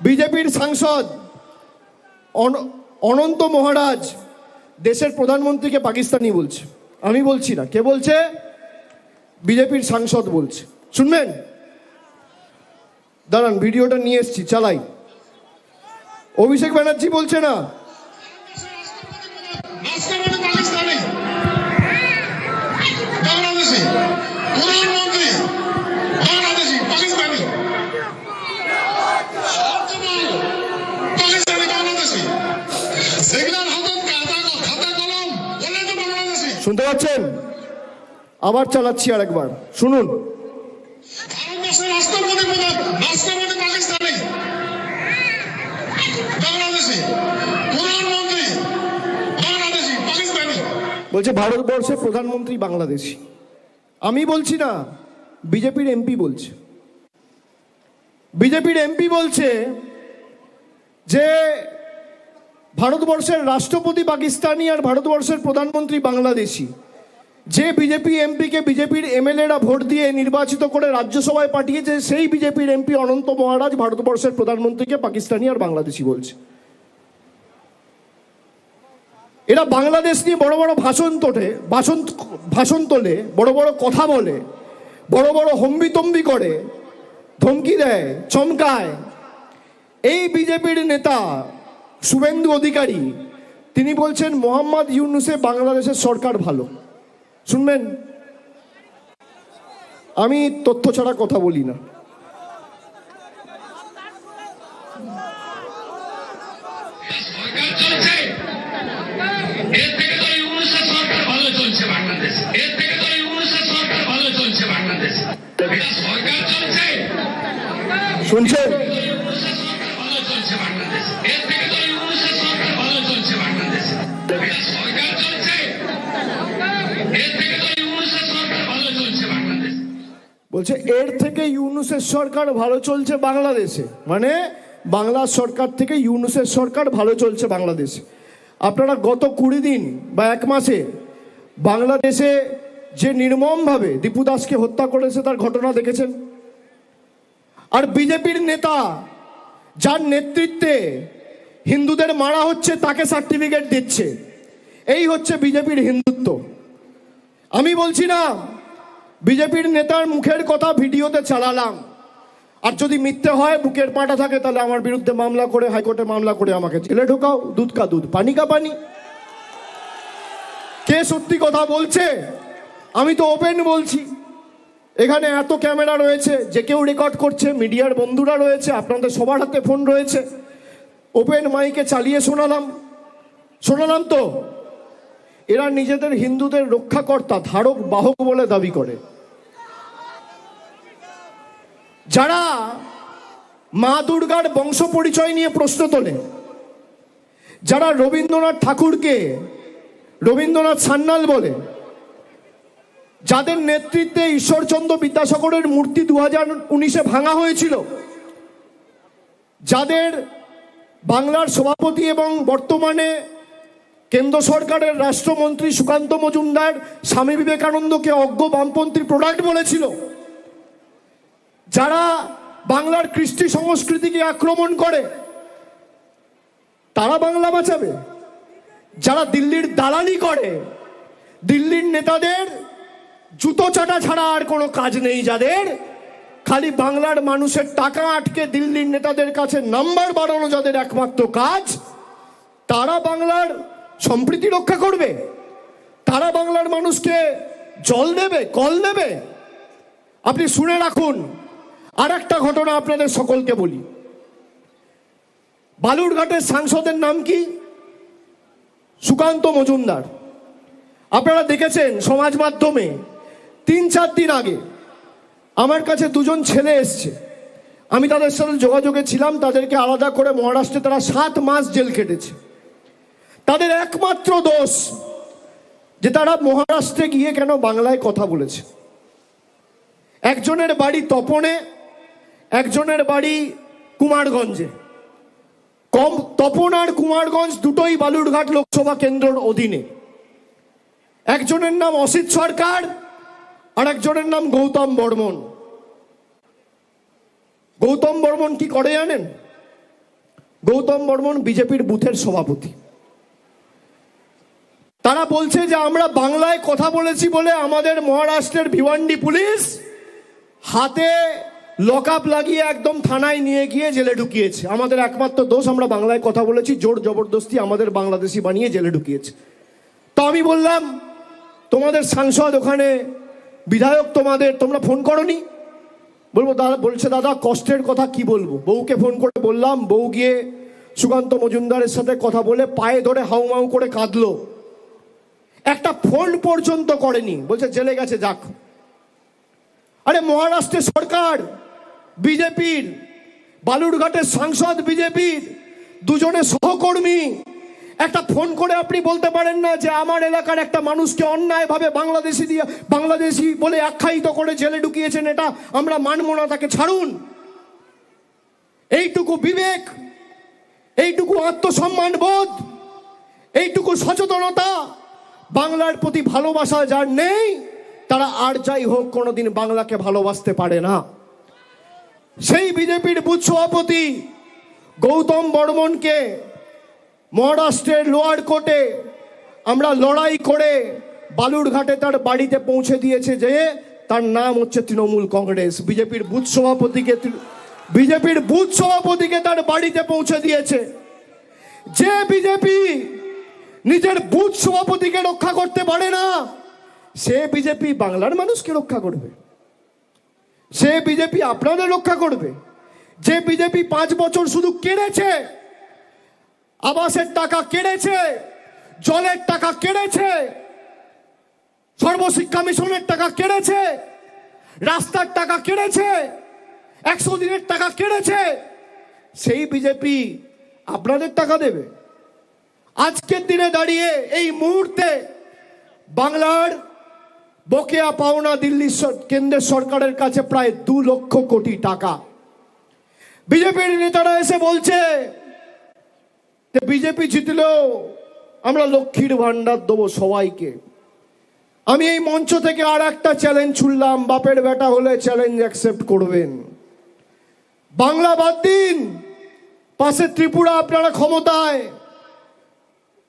বিজেপির সাংসদ অন- অনন্ত মহারাজ দেশের প্রধানমন্ত্রীকে পাকিস্তানি বলছে। আমি বলছি না। কে বলছে? বিজেপির সাংসদ বলছে। শুনবেন? দাঁড়ান, ভিডিওটা নিয়ে এসছি, চালাই। অভিষেক ব্যানার্জি বলছে না? শুনতে পাচ্ছেন? আবার চালাচ্ছি শুনুন। প্রধানমন্ত্রী বাংলাদেশি পাকিস্তানি বলছে ভারতবর্ষের প্রধানমন্ত্রী বাংলাদেশি। আমি বলছি না, বিজেপির এমপি বলছে। বিজেপির এমপি বলছে যে ভারতবর্ষের রাষ্ট্রপতি পাকিস্তানি আর ভারতবর্ষের প্রধানমন্ত্রী বাংলাদেশি। যে বিজেপি এমপিকে বিজেপির এমএলএরা ভোট দিয়ে নির্বাচিত করে রাজ্যসভায় পাঠিয়েছে, সেই বিজেপির এমপি অনন্ত মহারাজ ভারতবর্ষের প্রধানমন্ত্রীকে পাকিস্তানি আর বাংলাদেশি বলছে। এরা বাংলাদেশ নিয়ে বড় বড় ভাষণ তোলে ভাষণ ভাষণ তোলে, বড় বড় কথা বলে, বড় বড় হম্বিতম্বি করে, ধমকি দেয়, চমকায়। এই বিজেপির নেতা শুভেন্দু অধিকারী তিনি বলছেন মোহাম্মদ ইউনুসে বাংলাদেশের সরকার ভালো। শুনবেন? আমি তথ্য ছাড়া কথা বলি না। সরকার বলছে, এর থেকে ইউনুসের সরকার ভালো চলছে বাংলাদেশে। মানে বাংলা সরকার থেকে ইউনুসের সরকার ভালো চলছে বাংলাদেশে। আপনারা গত কুড়ি দিন বা এক মাসে বাংলাদেশে যে নির্মমভাবে দীপু দাসকে হত্যা করেছে তার ঘটনা দেখেছেন? আর বিজেপির নেতা যার নেতৃত্বে হিন্দুদের মারা হচ্ছে, তাকে সার্টিফিকেট দিচ্ছে। এই হচ্ছে বিজেপির হিন্দুত্ব। আমি বলছি না বিজেপির নেতার মুখের কথা ভিডিওতে চালালাম। আর যদি মিথ্যে হয়, বুকের পাটা থাকে, তাহলে আমার বিরুদ্ধে মামলা করে, হাইকোর্টে মামলা করে আমাকে জেলে ঢোকাও। দুধ কা দুধ, পানি কা পানি। কে সত্যি কথা বলছে? আমি তো ওপেন বলছি। এখানে এত ক্যামেরা রয়েছে, যে কেউ রেকর্ড করছে, মিডিয়ার বন্ধুরা রয়েছে, আপনাদের সবার হাতে ফোন রয়েছে। ওপেন মাইকে চালিয়ে শোনালাম। শোনালাম তো? এরা নিজেদের হিন্দুদের রক্ষাকর্তা, ধারক, বাহক বলে দাবি করে। যারা মা দুর্গার বংশ পরিচয় নিয়ে প্রশ্ন তোলে, যারা রবীন্দ্রনাথ ঠাকুরকে রবীন্দ্রনাথ সান্যাল বলে, যাদের নেতৃত্বে ঈশ্বরচন্দ্র বিদ্যাসাগরের মূর্তি দু হাজার উনিশে ভাঙা হয়েছিল, যাদের বাংলার সভাপতি এবং বর্তমানে কেন্দ্র সরকারের রাষ্ট্রমন্ত্রী সুকান্ত মজুমদার, স্বামী বিবেকানন্দকে অজ্ঞ বামপন্থী প্রোডাক্ট বলেছিল। যারা বাংলার কৃষ্টি সংস্কৃতিকে আক্রমণ করে, তারা বাংলা বাঁচাবে। যারা দিল্লির দালালি করে, দিল্লির নেতাদের জুতো চাটা ছাড়া আর কোনো কাজ নেই যাদের। খালি বাংলার মানুষের টাকা আটকে দিল্লির নেতাদের কাছে নাম্বার বাড়ানো যাদের একমাত্র কাজ, তারা বাংলার সম্প্রীতি রক্ষা করবে। তারা বাংলার মানুষকে জল দেবে, কল দেবে। আপনি শুনে রাখুন। আর একটা ঘটনা আপনাদের সকলকে বলি। বালুরঘাটের সাংসদের নাম কি? সুকান্ত মজুমদার। আপনারা দেখেছেন সমাজ মাধ্যমে তিন চার দিন আগে আমার কাছে দুজন ছেলে এসছে। আমি তাদের সাথে যোগাযোগে ছিলাম, তাদেরকে আলাদা করে মহারাষ্ট্রে তারা সাত মাস জেল কেটেছে তাদের একমাত্র দোষ যে তারা মহারাষ্ট্রে গিয়ে কেন বাংলায় কথা বলেছে। একজনের বাড়ি তপনে, একজনের বাড়ি কুমারগঞ্জে। কম, তপন আর কুমারগঞ্জ দুটোই বালুরঘাট লোকসভা কেন্দ্রর অধীনে। একজনের নাম অসিত সরকার আর একজনের নাম গৌতম বর্মন। গৌতম বর্মন কি করে জানেন? গৌতম বর্মন বিজেপির বুথের সভাপতি। তারা বলছে যে আমরা বাংলায় কথা বলেছি বলে আমাদের মহারাষ্ট্রের ভিওয়ান্ডি পুলিশ হাতে লক লাগিয়ে একদম থানায় নিয়ে গিয়ে জেলে ঢুকিয়েছে। আমাদের একমাত্র দোষ, আমরা বাংলায় কথা বলেছি, জোর জবরদস্তি আমাদের বাংলাদেশি বানিয়ে জেলে ঢুকিয়েছে। তো আমি বললাম, তোমাদের সাংসদ ওখানে, বিধায়ক তোমাদের, তোমরা ফোন করনি? বলব, দাদা, বলছে, দাদা, কষ্টের কথা কি বলব? বউকে ফোন করে বললাম, বউ গিয়ে সুকান্ত মজুমদারের সাথে কথা বলে পায়ে ধরে হাউমাউ করে কাঁদলো। একটা ফোন পর্যন্ত করেনি। বলছে, জেলে গেছে, যাক। আরে মহারাষ্ট্রের সরকার, বিজেপির, বালুরঘাটের সাংসদ, বিজেপির দুজনে সহকর্মী, একটা ফোন করে আপনি বলতে পারেন না যে, আমার এলাকার একটা মানুষকে অন্যায়ভাবে বাংলাদেশি দিয়ে, বাংলাদেশি বলে আখ্যায়িত করে জেলে ঢুকিয়েছেন, এটা আমরা মানব তাকে ছাড়ুন। এইটুকু বিবেক, এইটুকু আত্মসম্মান বোধ এইটুকু সচেতনতা বাংলার প্রতি ভালোবাসা যার নেই, তারা আর যাই হোক কোনোদিন বাংলাকে ভালোবাসতে পারে না। সেই বিজেপির বুথ সভাপতি গৌতম বর্মনকে মহারাষ্ট্রের লোয়ার কোর্টে আমরা লড়াই করে বালুরঘাটে তার বাড়িতে পৌঁছে দিয়েছে যে তার নাম হচ্ছে তৃণমূল কংগ্রেস। বিজেপির বুথ সভাপতিকে বিজেপির বুথ সভাপতিকে তার বাড়িতে পৌঁছে দিয়েছে। যে বিজেপি নিজের বুথ সভাপতিকে রক্ষা করতে পারে না। সে বিজেপি বাংলার মানুষকে রক্ষা করবে। সে বিজেপি আপনাদের রক্ষা করবে। যে বিজেপি পাঁচ বছর শুধু কেড়েছে, আবাসের টাকা কেড়েছে, জলের টাকা কেড়েছে, সর্বশিক্ষা মিশনের টাকা কেড়েছে, রাস্তার টাকা কেড়েছে, একশো দিনের টাকা কেড়েছে, সেই বিজেপি আপনাদের টাকা দেবে। আজকের দিনে দাঁড়িয়ে এই মুহূর্তে বাংলার বকেয়া পাওনা দিল্লি কেন্দ্রের সরকারের কাছে প্রায় দু লক্ষ কোটি টাকা। বিজেপির নেতারা এসে বলছে যে বিজেপি জিতলেও আমরা লক্ষ্মীর ভান্ডার দেবো সবাইকে। আমি এই মঞ্চ থেকে আর একটা চ্যালেঞ্জ ছুড়লাম বাপের বেটা হলে চ্যালেঞ্জ অ্যাকসেপ্ট করবেন। বাংলা বাদ দিন, পাশে ত্রিপুরা আপনারা ক্ষমতায়।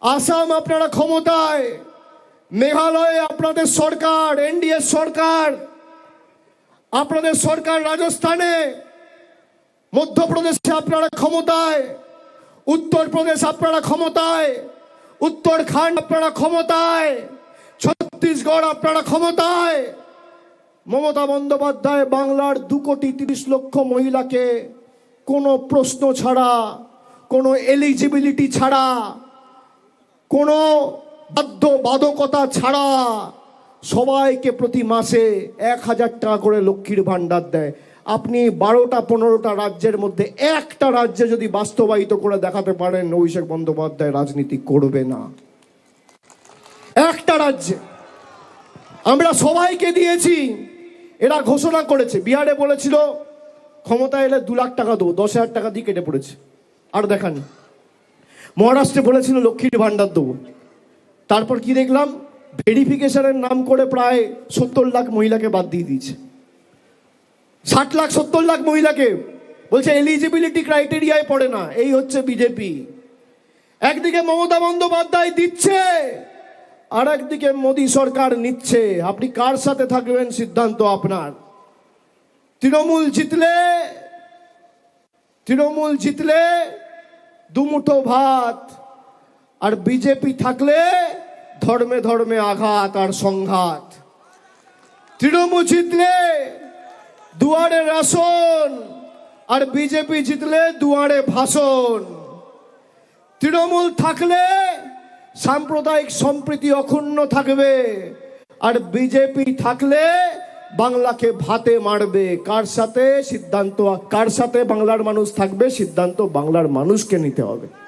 আসাম আপনারা ক্ষমতায়, মেঘালয়ে আপনাদের সরকার, এনডিএ সরকার, আপনাদের সরকার রাজস্থানে, মধ্যপ্রদেশে আপনারা ক্ষমতায়, উত্তরপ্রদেশ আপনারা ক্ষমতায়, উত্তরখান্ড আপনারা ক্ষমতায়, ছত্তিশগড় আপনারা ক্ষমতায়, মমতা বন্দ্যোপাধ্যায় বাংলার দু কোটি তিরিশ লক্ষ মহিলাকে কোনো প্রশ্ন ছাড়া, কোনো এলিজিবিলিটি ছাড়া কোনো বাধ্য বাধকতা ছাড়া সবাইকে প্রতি মাসে এক হাজার টাকা করে লক্ষ্মীর ভাণ্ডার দেয়। আপনি বারোটা, পনেরোটা রাজ্যের মধ্যে একটা রাজ্যে যদি বাস্তবায়িত করে দেখাতে পারেন, অভিষেক বন্দ্যোপাধ্যায় রাজনীতি করবে না। একটা রাজ্যে। আমরা সবাইকে দিয়েছি, এরা ঘোষণা করেছে। বিহারে বলেছিল ক্ষমতা এলে দু লাখ টাকা দেবো, দশ হাজার টাকা দিয়ে কেটে পড়েছে। আর দেখানি মহারাষ্ট্রে বলেছিল লক্ষ্মীর ভাণ্ডার দেবো। তারপর কি দেখলাম? ভেরিফিকেশনের নাম করে প্রায় সত্তর লাখ মহিলাকে বাদ দিয়ে দিয়েছে। ষাট লাখ, সত্তর লাখ মহিলাকে। বলছে এলিজিবিলিটি ক্রাইটেরিয়ায় পড়ে না, এই হচ্ছে বিজেপি একদিকে মমতা বন্দ্যোপাধ্যায় দিচ্ছে, আর একদিকে মোদী সরকার নিচ্ছে। আপনি কার সাথে থাকবেন? সিদ্ধান্ত আপনার। তৃণমূল জিতলে তৃণমূল জিতলে দুমুঠো ভাত। আর বিজেপি থাকলে ধর্মে ধর্মে আঘাত আর সংঘাত। তৃণমূল জিতলে দুয়ারে রাসন, আর বিজেপি জিতলে দুয়ারে ভাষণ। তৃণমূল থাকলে সাম্প্রদায়িক সম্প্রীতি অক্ষুণ্ণ থাকবে, আর বিজেপি থাকলে বাংলাকে ভাতে মারবে। কার সাথে? সিদ্ধান্ত, কার সাথে বাংলার মানুষ থাকবে? সিদ্ধান্ত বাংলার মানুষকে নিতে হবে।